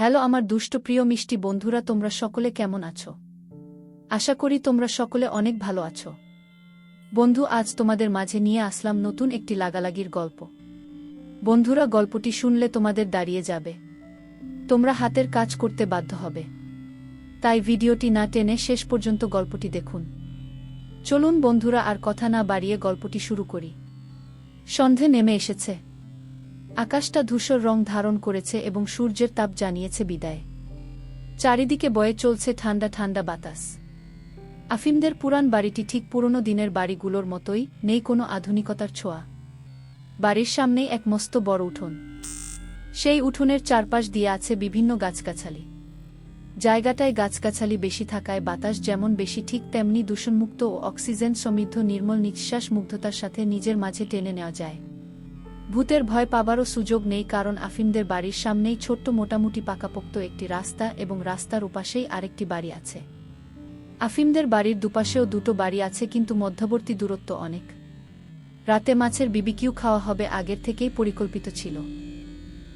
Hello আমার দুষ্ট প্রিয় মিষ্টি বন্ধুরা, তোমরা সকলে কেমন আছো? আশা করি তোমরা সকলে অনেক ভালো আছো। বন্ধু, আজ তোমাদের মাঝে নিয়ে আসলাম নতুন একটি লাগালাগির গল্প। বন্ধুরা, গল্পটি শুনলে তোমাদের দাঁড়িয়ে যাবে। তোমরা হাতের কাজ করতে বাধ্য হবে। তাই ভিডিওটি না টেনে শেষ পর্যন্ত গল্পটি দেখুন। চলুন বন্ধুরা, আর কথা না বাড়িয়ে গল্পটি শুরু করি। সন্ধে নেমে এসেছে। আকাশটা ধূসর রং ধারণ করেছে এবং সূর্যের তাপ জানিয়েছে বিদায়। চারিদিকে বয়ে চলছে ঠান্ডা ঠান্ডা বাতাস। আফিমদের পুরান বাড়িটি ঠিক পুরনো দিনের বাড়িগুলোর মতোই, নেই কোনো আধুনিকতার ছোঁয়া। বাড়ির সামনেই এক মস্ত বড় উঠোন। সেই উঠোনের চারপাশ দিয়ে আছে বিভিন্ন গাছগাছালি। জায়গাটায় গাছগাছালি বেশি থাকায় বাতাস যেমন বেশি, ঠিক তেমনি দূষণমুক্ত ও অক্সিজেন সমৃদ্ধ নির্মল নিঃশ্বাস মুগ্ধতার সাথে নিজের মাঝে টেনে নেওয়া যায়। ভূতের ভয় পাবারও সুযোগ নেই কারণ আফিমদের বাড়ির সামনেই ছোট্ট মোটামুটি পাকাপোক্ত একটি রাস্তা এবং রাস্তার উপাশেই আরেকটি বাড়ি আছে। আফিমদের বাড়ির দুপাশেও দুটো বাড়ি আছে কিন্তু মধ্যবর্তী দূরত্ব অনেক। রাতে মাছের বিবিকিউ খাওয়া হবে আগের থেকেই পরিকল্পিত ছিল।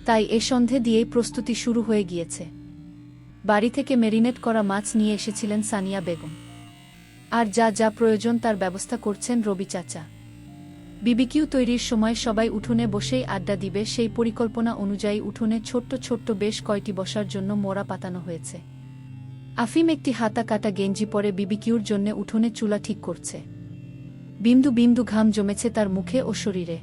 তাই এ সন্ধে দিয়েই প্রস্তুতি শুরু হয়ে গিয়েছে। বাড়ি থেকে মেরিনেট করা মাছ নিয়ে এসেছিলেন সানিয়া বেগম। আর যা যা প্রয়োজন তার ব্যবস্থা করছেন রবি চাচা। বিবিকিউ তৈরির সময় সবাই উঠোনে বসেই আড্ডা দিবে, সেই পরিকল্পনা অনুযায়ী উঠোনে ছোট্ট ছোট্ট বেশ কয়টি বসার জন্য মোড়া পাতানো হয়েছে। আফিম একটি হাতা কাটা গেঞ্জি পরে বিবিকিউর জন্য উঠোনে চুলা ঠিক করছে। বিন্দু বিন্দু ঘাম জমেছে তার মুখে ও শরীরে।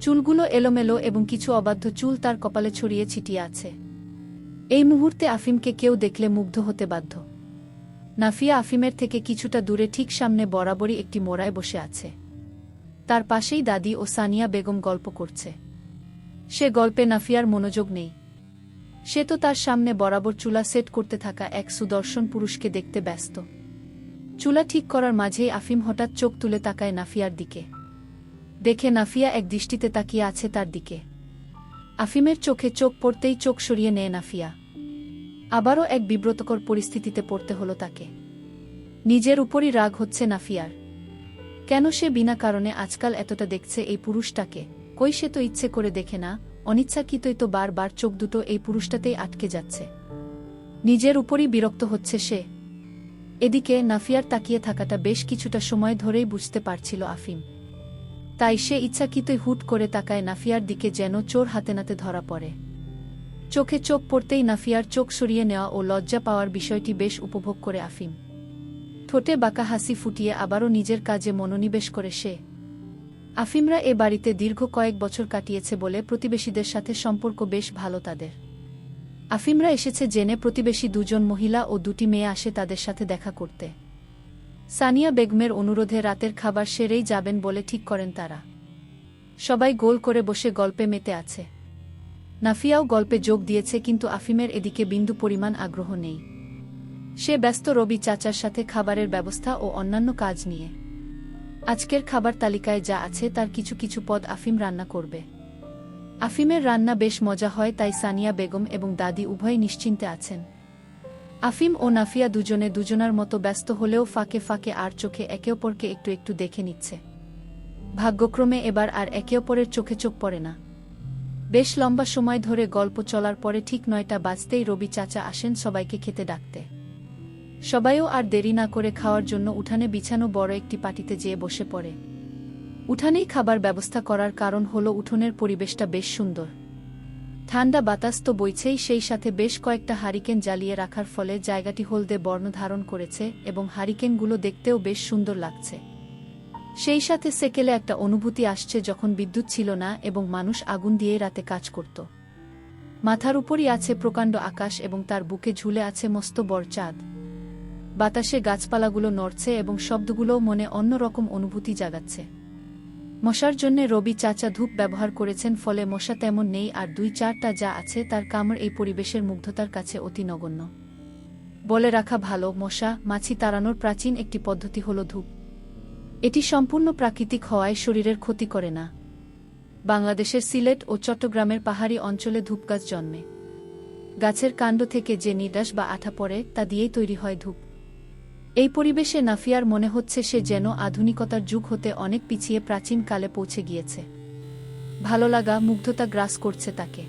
চুলগুলো এলোমেলো এবং কিছু অবাধ্য চুল তার কপালে ছড়িয়ে ছিটিয়ে আছে। এই মুহূর্তে আফিমকে কেউ দেখলে মুগ্ধ হতে বাধ্য। নাফিয়া আফিমের থেকে কিছুটা দূরে ঠিক সামনে বরাবরই একটি মোড়ায় বসে আছে। তার পাশেই দাদি ও সানিয়া বেগম গল্প করছে। সে গল্পে নাফিয়ার মনোযোগ নেই। সে তো তার সামনে বরাবর চুলা সেট করতে থাকা এক সুদর্শন পুরুষকে দেখতে ব্যস্ত। চুলা ঠিক করার মাঝেই আফিম হঠাৎ চোখ তুলে তাকায় নাফিয়ার দিকে। দেখে নাফিয়া এক দৃষ্টিতে তাকিয়ে আছে তার দিকে। আফিমের চোখে চোখ পড়তেই চোখ সরিয়ে নেয় নাফিয়া। আবারও এক বিব্রতকর পরিস্থিতিতে পড়তে হলো তাকে। নিজের উপরই রাগ হচ্ছে নাফিয়ার। কেন সে বিনা কারণে আজকাল এতটা দেখছে এই পুরুষটাকে? কই সে তো ইচ্ছে করে দেখে না? অনিচ্ছাকৃতই তো বারবার চোখ দুটো এই পুরুষটাতেই আটকে যাচ্ছে। নিজের উপরই বিরক্ত হচ্ছে সে। এদিকে নাফিয়ার তাকিয়ে থাকাটা বেশ কিছুটা সময় ধরেই বুঝতে পারছিল আফিম। তাই সে ইচ্ছাকৃতই হুট করে তাকায় নাফিয়ার দিকে যেন চোর হাতে নাতে ধরা পড়ে। চোখে চোখ পড়তেই নাফিয়ার চোখ সরিয়ে নেওয়া ও লজ্জা পাওয়ার বিষয়টি বেশ উপভোগ করে আফিম। ঠোঁটে বাঁকা হাসি ফুটিয়ে আবারও নিজের কাজে মনোনিবেশ করে সে। আফিমরা এ বাড়িতে দীর্ঘ কয়েক বছর কাটিয়েছে বলে প্রতিবেশীদের সাথে সম্পর্ক বেশ ভালো তাদের। আফিমরা এসেছে জেনে প্রতিবেশী দুজন মহিলা ও দুটি মেয়ে আসে তাদের সাথে দেখা করতে। সানিয়া বেগমের অনুরোধে রাতের খাবার সেরেই যাবেন বলে ঠিক করেন তারা। সবাই গোল করে বসে গল্পে মেতে আছে। নাফিয়াও গল্পে যোগ দিয়েছে কিন্তু আফিমের এদিকে বিন্দু পরিমাণ আগ্রহ নেই। সে ব্যস্ত রবি চাচার সাথে খাবারের ব্যবস্থা ও অন্যান্য কাজ নিয়ে। আজকের খাবার তালিকায় যা আছে তার কিছু কিছু পদ আফিম রান্না করবে। আফিমের রান্না বেশ মজা হয়, তাই সানিয়া বেগম এবং দাদি উভয় নিশ্চিন্তে আছেন। আফিম ও নাফিয়া দুজনে দুজনার মতো ব্যস্ত হলেও ফাঁকে ফাঁকে আর চোখে একে অপরকে একটু একটু দেখে নিচ্ছে। ভাগ্যক্রমে এবার আর একে অপরের চোখে চোখ পড়ে না। বেশ লম্বা সময় ধরে গল্প চলার পরে ঠিক নয়টা বাজতেই রবি চাচা আসেন সবাইকে খেতে ডাকতে। সবাইও আর দেরি না করে খাওয়ার জন্য উঠানে বিছানো বড় একটি পাটিতে যেয়ে বসে পড়ে। উঠানেই খাবার ব্যবস্থা করার কারণ হল উঠোনের পরিবেশটা বেশ সুন্দর। ঠান্ডা বাতাস তো বইছেই, সেই সাথে বেশ কয়েকটা হারিকেন জ্বালিয়ে রাখার ফলে জায়গাটি হলদে বর্ণ ধারণ করেছে এবং হারিকেনগুলো দেখতেও বেশ সুন্দর লাগছে। সেই সাথে সেকেলে একটা অনুভূতি আসছে যখন বিদ্যুৎ ছিল না এবং মানুষ আগুন দিয়ে রাতে কাজ করত। মাথার উপরই আছে প্রকাণ্ড আকাশ এবং তার বুকে ঝুলে আছে মস্ত বড় চাঁদ বাতাসে গাছপালাগুলো নড়ছে এবং শব্দগুলোও মনে অন্যরকম অনুভূতি জাগাচ্ছে। মশার জন্যে রবি চাচা ধূপ ব্যবহার করেছেন, ফলে মশা তেমন নেই আর দুই চারটা যা আছে তার কামড় এই পরিবেশের মুগ্ধতার কাছে অতি নগণ্য। বলে রাখা ভালো, মশা, মাছি তাড়ানোর প্রাচীন একটি পদ্ধতি হল ধূপ। এটি সম্পূর্ণ প্রাকৃতিক হওয়ায় শরীরের ক্ষতি করে না। বাংলাদেশের সিলেট ও চট্টগ্রামের পাহাড়ি অঞ্চলে ধূপ গাছ জন্মে। গাছের কাণ্ড থেকে যে নির্দাস বা আঠা পড়ে, তা দিয়েই তৈরি হয় ধূপ। এই পরিবেশে নাফিয়ার মনে হচ্ছে সে যেন আধুনিকতার যুগ হতে অনেক পিছিয়ে প্রাচীন কালে পৌঁছে গিয়েছে। ভালো লাগা, মুগ্ধতা গ্রাস করছে তাকে।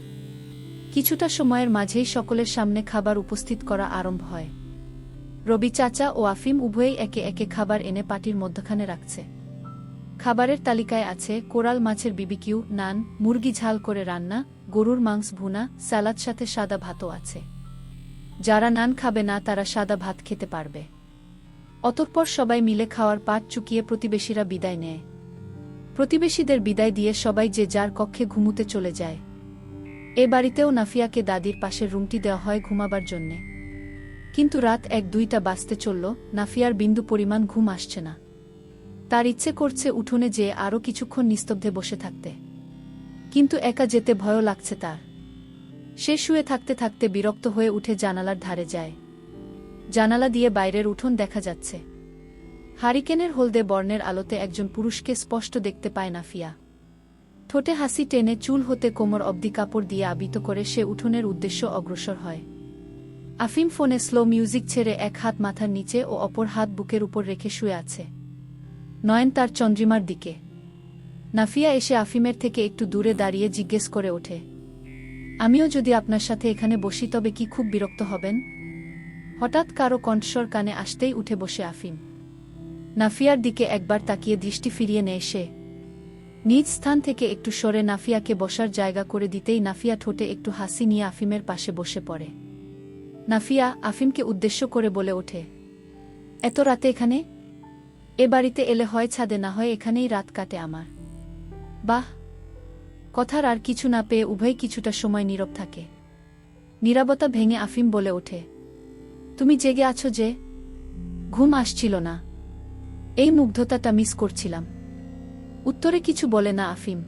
কিছুটা সময়ের মাঝেই সকলের সামনে খাবার উপস্থিত করা আরম্ভ হয়। রবি চাচা ও আফিম উভয়েই একে একে খাবার এনে পাটির মধ্যখানে রাখছে। খাবারের তালিকায় আছে কোরাল মাছের বিবিকিউ, নান, মুরগি ঝাল করে রান্না, গরুর মাংস ভুনা স্যালাদ সাথে সাদা ভাতও আছে। যারা নান খাবে না, তারা সাদা ভাত খেতে পারবে। অতঃপর সবাই মিলে খাওয়ার পাট চুকিয়ে প্রতিবেশীরা বিদায় নেয়। প্রতিবেশীদের বিদায় দিয়ে সবাই যে যার কক্ষে ঘুমুতে চলে যায়। এ বাড়িতেও নাফিয়াকে দাদির পাশের রুমটি দেওয়া হয় ঘুমাবার জন্যে। কিন্তু রাত এক দুইটা বাজতে চলল, নাফিয়ার বিন্দু পরিমাণ ঘুম আসছে না। তার ইচ্ছে করছে উঠোনে যেয়ে আরও কিছুক্ষণ নিস্তব্ধে বসে থাকতে। কিন্তু একা যেতে ভয়ও লাগছে তার। সে শুয়ে থাকতে থাকতে বিরক্ত হয়ে উঠে জানালার ধারে যায়। জানালা দিয়ে বাইরের উঠোন দেখা যাচ্ছে। হারিকেনের হলদে বর্ণের আলোতে একজন পুরুষকে স্পষ্ট দেখতে পায় নাফিয়া। ঠোঁটে হাসি টেনে চুল হতে কোমর অবধি কাপড় দিয়ে আবিত করে সে উঠোনের উদ্দেশ্য অগ্রসর হয়। আফিম ফোনে স্লো মিউজিক ছেড়ে এক হাত মাথার নিচে ও অপর হাত বুকের উপর রেখে শুয়ে আছে। নয়ন তার চন্দ্রিমার দিকে। নাফিয়া এসে আফিমের থেকে একটু দূরে দাঁড়িয়ে জিজ্ঞেস করে ওঠে, আমিও যদি আপনার সাথে এখানে বসি তবে কি খুব বিরক্ত হবেন? হঠাৎ কারও কণ্ঠস্বর কানে আসতেই উঠে বসে আফিম। নাফিয়ার দিকে একবার তাকিয়ে দৃষ্টি ফিরিয়ে নেয় সে। নিজ স্থান থেকে একটু সরে নাফিয়াকে বসার জায়গা করে দিতেই নাফিয়া ঠোঁটে একটু হাসি নিয়ে আফিমের পাশে বসে পড়ে। নাফিয়া আফিমকে উদ্দেশ্য করে বলে ওঠে, এত রাতে এখানে? এ বাড়িতে এলে হয় ছাদে, না হয় এখানেই রাত কাটে আমার। বাহ! কথার আর কিছু না পেয়ে উভয় কিছুটা সময় নীরব থাকে। নীরবতা ভেঙে আফিম বলে ওঠে তুমি জেগে আছো যে ঘুম আসছিল না। এই মুগ্ধতাটা মিস করছিলাম। উত্তরে কিছু বলে না আফিম।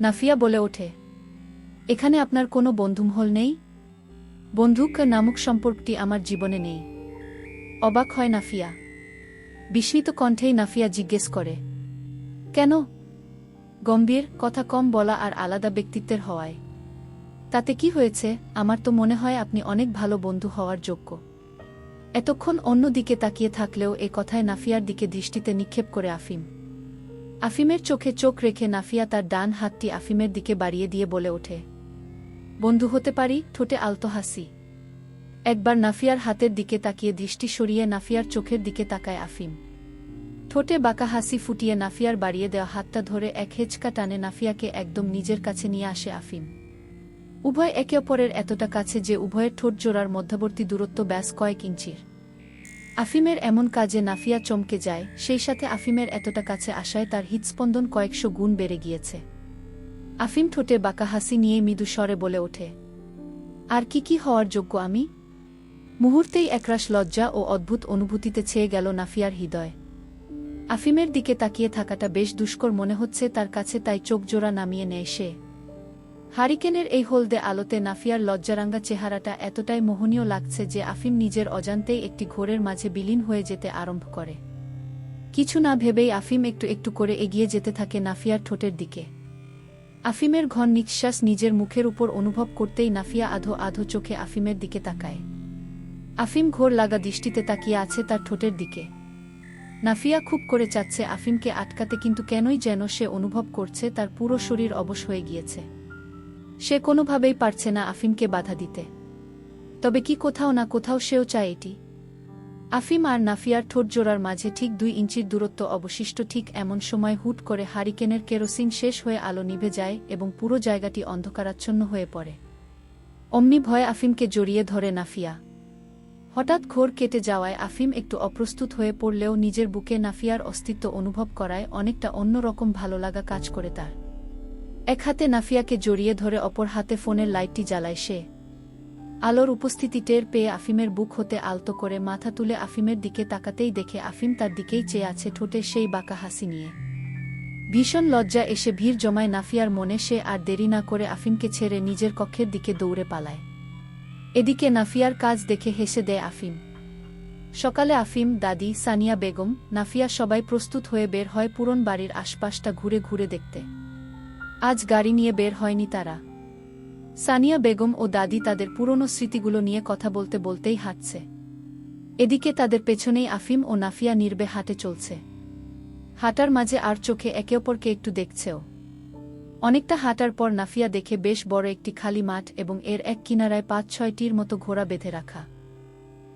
নাফিয়া বলে ওঠে, এখানে আপনার কোনো বন্ধুমহল নেই? বন্ধুক নামক সম্পর্কটি আমার জীবনে নেই। অবাক হয় নাফিয়া। বিস্মিত কণ্ঠেই নাফিয়া জিজ্ঞেস করে, কেন? গম্ভীর, কথা কম বলা আর আলাদা ব্যক্তিত্বের হওয়ায়। তাতে কি হয়েছে? আমার তো মনে হয় আপনি অনেক ভালো বন্ধু হওয়ার যোগ্য। এতক্ষণ অন্য দিকে তাকিয়ে থাকলেও এ কথায় নাফিয়ার দিকে দৃষ্টিতে নিক্ষেপ করে আফিম। আফিমের চোখে চোখ রেখে নাফিয়া তার ডান হাতটি আফিমের দিকে বাড়িয়ে দিয়ে বলে ওঠে, বন্ধু হতে পারি, ঠোঁটে আলতো হাসি। একবার নাফিয়ার হাতের দিকে তাকিয়ে দৃষ্টি সরিয়ে নাফিয়ার চোখের দিকে তাকায় আফিম। ঠোঁটে বাঁকা হাসি ফুটিয়ে নাফিয়ার বাড়িয়ে দেওয়া হাতটা ধরে এক হেঁচকা টানে নাফিয়াকে একদম নিজের কাছে নিয়ে আসে আফিম। উভয় একে অপরের এতটা কাছে যে উভয়ের ঠোঁট জোড়ার মধ্যবর্তী দূরত্ব ব্যাস কয়েক ইঞ্চির। আফিমের এমন কাজে নাফিয়া চমকে যায়, সেই সাথে আফিমের এতটা কাছে আসায় তার হৃৎস্পন্দন কয়েকশো গুণ বেড়ে গিয়েছে। আফিম ঠোঁটে বাঁকা হাসি নিয়ে মৃদু স্বরে বলে ওঠে, আর কি কি হওয়ার যোগ্য আমি? মুহূর্তেই একরাশ লজ্জা ও অদ্ভুত অনুভূতিতে ছেয়ে গেল নাফিয়ার হৃদয়। আফিমের দিকে তাকিয়ে থাকাটা বেশ দুষ্কর মনে হচ্ছে তার কাছে তাই চোখ জোড়া নামিয়ে নেয় সে। হারিকেনের এই হলদে আলোতে নাফিয়ার লজ্জারাঙ্গা চেহারাটা এতটাই মোহনীয় লাগছে যে আফিম নিজের অজান্তেই একটি ঘোরের মাঝে বিলীন হয়ে যেতে আরম্ভ করে। কিছু না ভেবেই আফিম একটু একটু করে এগিয়ে যেতে থাকে নাফিয়ার ঠোঁটের দিকে। আফিমের ঘন নিঃশ্বাস নিজের মুখের উপর অনুভব করতেই নাফিয়া আধো আধো চোখে আফিমের দিকে তাকায়। আফিম ঘোর লাগা দৃষ্টিতে তাকিয়ে আছে তার ঠোঁটের দিকে। নাফিয়া খুব করে চাচ্ছে আফিমকে আটকাতে কিন্তু কেনই যেন সে অনুভব করছে তার পুরো শরীর অবশ হয়ে গিয়েছে। সে কোনোভাবেই পারছে না আফিমকে বাধা দিতে। তবে কি কোথাও না কোথাও সেও চায় এটি। আফিম আর নাফিয়ার ঠোঁট জোড়ার মাঝে ঠিক দুই ইঞ্চির দূরত্ব অবশিষ্ট ঠিক এমন সময় হুট করে হারিকেনের কেরোসিন শেষ হয়ে আলো নিভে যায় এবং পুরো জায়গাটি অন্ধকারাচ্ছন্ন হয়ে পড়ে। অমনি ভয়ে আফিমকে জড়িয়ে ধরে নাফিয়া। হঠাৎ ঘোর কেটে যাওয়ায় আফিম একটু অপ্রস্তুত হয়ে পড়লেও নিজের বুকে নাফিয়ার অস্তিত্ব অনুভব করায় অনেকটা অন্যরকম ভালো লাগা কাজ করে তার। এক হাতে নাফিয়াকে জড়িয়ে ধরে অপর হাতে ফোনের লাইটটি জ্বালায় সে। আলোর উপস্থিতি টের পেয়ে আফিমের বুক হতে আলতো করে মাথা তুলে আফিমের দিকে তাকাতেই দেখে আফিম তার দিকেই চেয়ে আছে ঠোঁটে সেই বাঁকা হাসি নিয়ে। ভীষণ লজ্জা এসে ভিড় জমায় নাফিয়ার মনে সে আর দেরি না করে আফিমকে ছেড়ে নিজের কক্ষের দিকে দৌড়ে পালায়। এদিকে নাফিয়ার কাজ দেখে হেসে দেয় আফিম। সকালে আফিম, দাদি, সানিয়া বেগম, নাফিয়া সবাই প্রস্তুত হয়ে বের হয় পুরন বাড়ির আশপাশটা ঘুরে ঘুরে দেখতে। আজ গাড়ি নিয়ে বের হয়নি তারা। সানিয়া বেগম ও দাদি তাদের পুরনো স্মৃতিগুলো নিয়ে কথা বলতে বলতেই হাঁটছে। এদিকে তাদের পেছনেই আফিম ও নাফিয়া নির্বে হাটে চলছে। হাঁটার মাঝে আর চোখে একে অপরকে একটু দেখছেও। অনেকটা হাঁটার পর নাফিয়া দেখে বেশ বড় একটি খালি মাঠ এবং এর এক কিনারায় পাঁচ ছয়টির মতো ঘোড়া বেঁধে রাখা।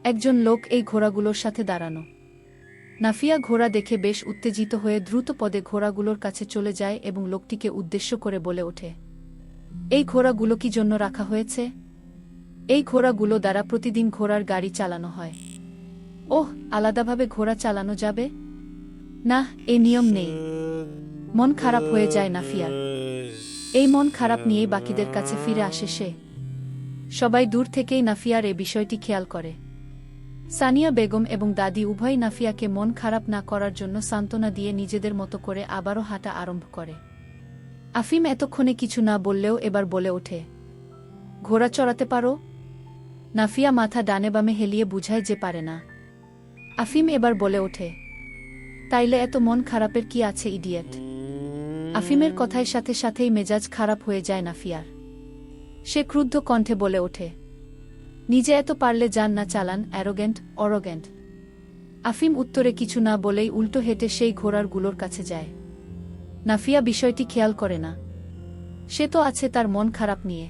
একজন লোক এই ঘোড়াগুলোর সাথে দাঁড়ানো। নাফিয়া ঘোড়া দেখে বেশ উত্তেজিত হয়ে দ্রুত পদে ঘোড়াগুলোর কাছে চলে যায় এবং লোকটিকে উদ্দেশ্য করে বলে ওঠে, এই ঘোড়াগুলো কি জন্য রাখা হয়েছে? এই ঘোড়াগুলো দ্বারা প্রতিদিন ঘোড়ার গাড়ি চালানো হয়। ওহ, আলাদাভাবে ঘোড়া চালানো যাবে? না, এ নিয়ম নেই। মন খারাপ হয়ে যায় নাফিয়ার এই মন খারাপ নিয়েই বাকিদের কাছে ফিরে আসে সে। সবাই দূর থেকেই নাফিয়ার এ বিষয়টি খেয়াল করে। সানিয়া বেগম এবং দাদি উভয় নাফিয়াকে মন খারাপ না করার জন্য সান্ত্বনা দিয়ে নিজেদের মতো করে আবারও হাঁটা আরম্ভ করে। আফিম এতক্ষণে কিছু না বললেও এবার বলে ওঠে, ঘোড়া চড়াতে পারো? নাফিয়া মাথা ডানে বামে হেলিয়ে বুঝায় যে পারে না। আফিম এবার বলে ওঠে, তাইলে এত মন খারাপের কি আছে, ইডিয়েট? আফিমের কথায় সাথে সাথেই মেজাজ খারাপ হয়ে যায় নাফিয়ার। সে ক্রুদ্ধ কণ্ঠে বলে ওঠে নিজে এত পারলে যান না চালান অ্যারোগেন্ট অরোগেন্ট আফিম উত্তরে কিছু না বলেই উল্টো হেঁটে সেই ঘোড়ারগুলোর কাছে যায়। নাফিয়া বিষয়টি খেয়াল করে না। সে তো আছে তার মন খারাপ নিয়ে।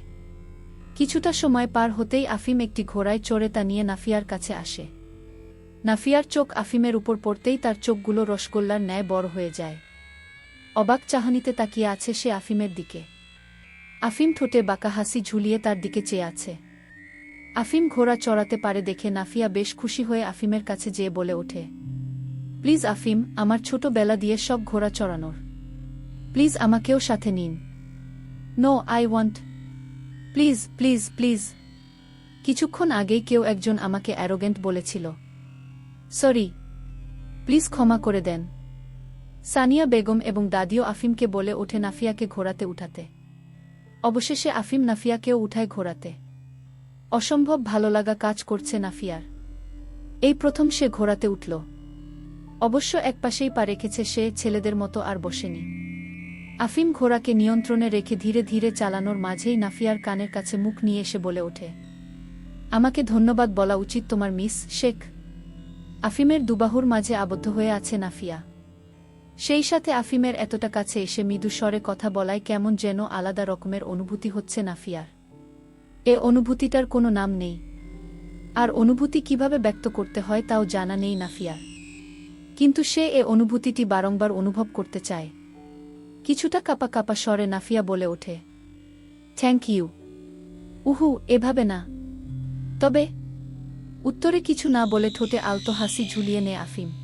কিছুটা সময় পার হতেই আফিম একটি ঘোড়ায় চড়ে তা নিয়ে নাফিয়ার কাছে আসে। নাফিয়ার চোখ আফিমের উপর পড়তেই তার চোখগুলো রসগোল্লার ন্যায় বড় হয়ে যায়। অবাক চাহনিতে তাকিয়ে আছে সে আফিমের দিকে। আফিম ঠোঁটে বাঁকা হাসি ঝুলিয়ে তার দিকে চেয়ে আছে। আফিম ঘোড়া চড়াতে পারে দেখে নাফিয়া বেশ খুশি হয়ে আফিমের কাছে যেয়ে বলে ওঠে। প্লিজ আফিম, আমার ছোট বেলা দিয়ে সব ঘোড়া চড়ানোর। প্লিজ আমাকেও সাথে নিন। No, I want. Please please please. কিছুক্ষণ আগেই কেউ একজন আমাকে অ্যারোগেন্ট বলেছিল। সরি। প্লিজ ক্ষমা করে দেন। সানিয়া বেগম এবং দাদিও আফিমকে বলে ওঠে নাফিয়াকে ঘোরাতে উঠাতে। অবশেষে আফিম নাফিয়াকেও উঠায় ঘোরাতে অসম্ভব ভালো লাগা কাজ করছে নাফিয়ার। এই প্রথম সে ঘোরাতে উঠল। অবশ্য একপাশেই পা রেখেছে সে, ছেলেদের মতো আর বসেনি। আফিম ঘোড়াকে নিয়ন্ত্রণে রেখে ধীরে ধীরে চালানোর মাঝেই নাফিয়ার কানের কাছে মুখ নিয়ে এসে বলে ওঠে, আমাকে ধন্যবাদ বলা উচিত তোমার মিস শেখ। আফিমের দুবাহুর মাঝে আবদ্ধ হয়ে আছে নাফিয়া। সেই সাথে আফিমের এতটা কাছে এসে মৃদু স্বরে কথা বলায় কেমন যেন আলাদা রকমের অনুভূতি হচ্ছে নাফিয়ার। এ অনুভূতিটার কোনো নাম নেই। আর অনুভূতি কীভাবে ব্যক্ত করতে হয় তাও জানা নেই নাফিয়ার কিন্তু সে এ অনুভূতিটি বারংবার অনুভব করতে চায়। কিছুটা কাপা কাপা স্বরে নাফিয়া বলে ওঠে থ্যাংক ইউ উহু, এভাবে না। তবে, উত্তরে কিছু না বলে ঠোঁটে আলতো হাসি ঝুলিয়ে নে আফিম।